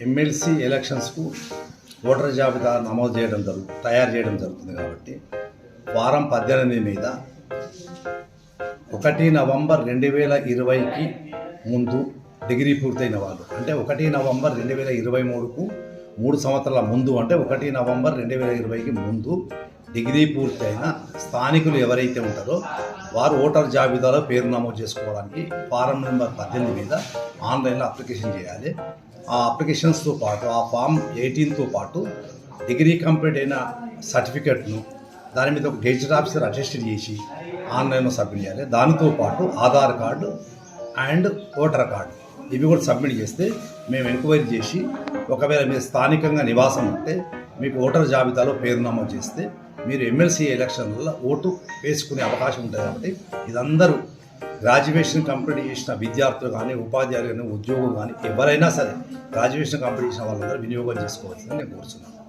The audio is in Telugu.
ఎమ్మెల్సీ ఎలక్షన్స్కు ఓటర్ జాబితా నమోదు చేయడం జరుగు తయారు చేయడం జరుగుతుంది కాబట్టి వారం పద్దెనిమిది మీద ఒకటి నవంబర్ రెండు వేల ఇరవైకి ముందు డిగ్రీ పూర్తయిన వాళ్ళు. అంటే ఒకటి నవంబర్ రెండు వేల ఇరవై మూడుకు మూడు సంవత్సరాల ముందు అంటే ఒకటి నవంబర్ రెండు వేల ఇరవైకి ముందు డిగ్రీ పూర్తయిన స్థానికులు ఎవరైతే ఉంటారో వారు ఓటర్ జాబితాలో పేరు నమోదు చేసుకోవడానికి ఫారం నెంబర్ పద్దెనిమిది మీద ఆన్లైన్లో అప్లికేషన్ చేయాలి. ఆ అప్లికేషన్స్తో పాటు ఆ ఫామ్ ఎయిటీన్తో పాటు డిగ్రీ కంప్లీట్ అయిన సర్టిఫికెట్ను దాని మీద ఒక గెజిట్ ఆఫీసర్ అటెస్టెడ్ చేసి ఆన్లైన్లో సబ్మిట్ చేయాలి. దానితో పాటు Aadhaar card and voter card ఇవి కూడా సబ్మిట్ చేస్తే మేము ఎంక్వైరీ చేసి ఒకవేళ మీరు స్థానికంగా నివాసం ఉంటే మీకు ఓటర్ జాబితాలో పేరు నమోదు చేస్తే మీరు ఎమ్మెల్సీ ఎలక్షన్లలో ఓటు వేసుకునే అవకాశం ఉంటుంది కాబట్టి ఇదందరూ గ్రాడ్యుయేషన్ కంప్లీట్ చేసిన విద్యార్థులు కానీ ఉపాధ్యాయులు కానీ ఉద్యోగులు కానీ ఎవరైనా సరే గ్రాడ్యుయేషన్ కంప్లీట్ చేసిన వాళ్ళందరూ వినియోగం చేసుకోవాల్సిందని నేను కోరుతున్నాను